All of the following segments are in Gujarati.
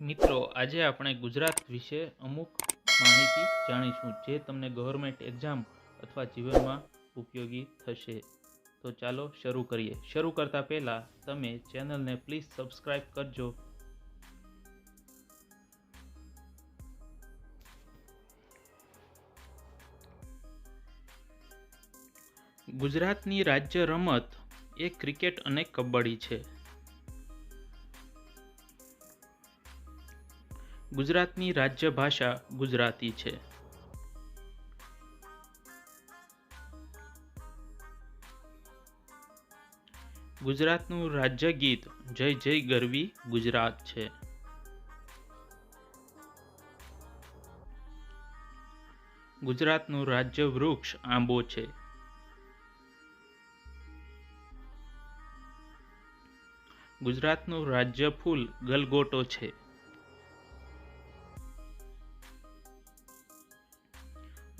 મિત્રો, આજે આપણે ગુજરાત વિશે અમુક માહિતી જાણીશું જે તમને ગવર્મેન્ટ એક્ઝામ અથવા જીવનમાં ઉપયોગી થશે. તો ચાલો શરૂ કરીએ. શરૂ કરતાં પહેલાં તમે ચેનલને પ્લીઝ સબસ્ક્રાઈબ કરજો. ગુજરાતની રાજ્ય રમત એ ક્રિકેટ અને કબડ્ડી છે. ગુજરાતની રાજ્ય ભાષા ગુજરાતી છે. ગુજરાતનું રાજ્ય ગીત જય જય ગરવી ગુજરાત છે. ગુજરાતનું રાજ્ય વૃક્ષ આંબો છે. ગુજરાતનું રાજ્ય ફૂલ ગલગોટો છે.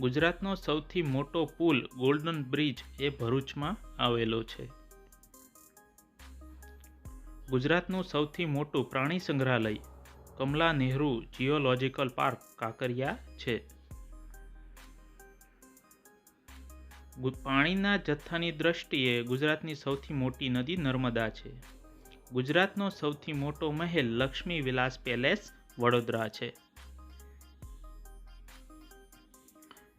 ગુજરાતનો સૌથી મોટો પુલ ગોલ્ડન બ્રિજ એ ભરૂચમાં આવેલો છે. ગુજરાતનું સૌથી મોટું પ્રાણી સંગ્રહાલય કમલા નહેરુ જીઓલોજિકલ પાર્ક કાંકરિયા છે. પાણીના જથ્થાની દ્રષ્ટિએ ગુજરાતની સૌથી મોટી નદી નર્મદા છે. ગુજરાતનો સૌથી મોટો મહેલ લક્ષ્મી વિલાસ પેલેસ વડોદરા છે.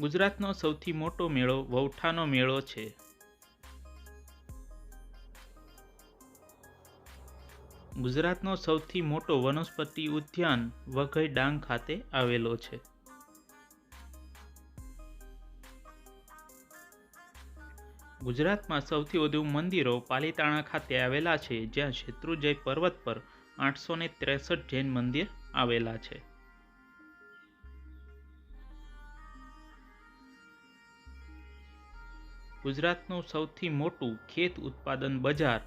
ગુજરાતનો સૌથી મોટો મેળો વૌઠાનો મેળો છે. ગુજરાતનો સૌથી મોટો વનસ્પતિ ઉદ્યાન વઘઈ ડાંગ ખાતે આવેલો છે. ગુજરાતમાં સૌથી વધુ મંદિરો પાલીતાણા ખાતે આવેલા છે, જ્યાં શેત્રુજય પર્વત પર આઠસો ને ત્રેસઠ જૈન મંદિર આવેલા છે. ગુજરાતનું સૌથી મોટું ખેત ઉત્પાદન બજાર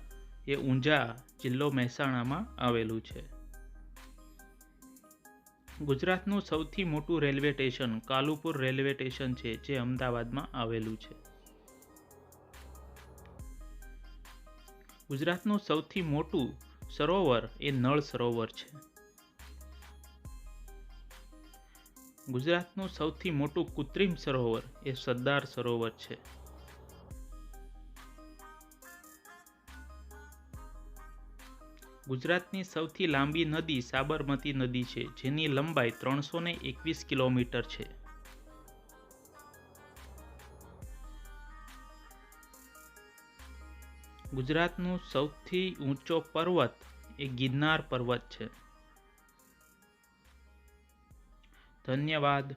એ ઊંઝા જિલ્લો મહેસાણામાં આવેલું છે. ગુજરાતનું સૌથી મોટું railway station Kalupur railway station છે, જે અમદાવાદમાં આવેલું છે. ગુજરાતનું સૌથી મોટું સરોવર એ નળ સરોવર છે. ગુજરાતનું સૌથી મોટું કૃત્રિમ સરોવર એ સરદાર સરોવર છે. ગુજરાતની સૌથી લાંબી નદી સાબરમતી નદી છે, જેની લંબાઈ ત્રણસો ને એકવીસ કિલોમીટર છે. ગુજરાતનું સૌથી ઊંચો પર્વત એ ગિરનાર પર્વત છે. ધન્યવાદ.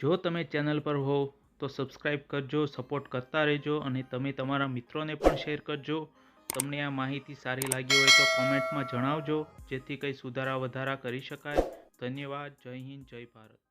જો તમે ચેનલ પર હો, તો સબસ્ક્રાઈબ કરજો, સપોર્ટ કરતા રહેજો અને તમે તમારા મિત્રોને પણ શેર કરજો. તમને આ માહિતી સારી લાગી હોય તો કોમેન્ટમાં જણાવજો, જેથી કંઈ સુધારા વધારા કરી શકાય. ધન્યવાદ, જય હિન્દ, જય ભારત.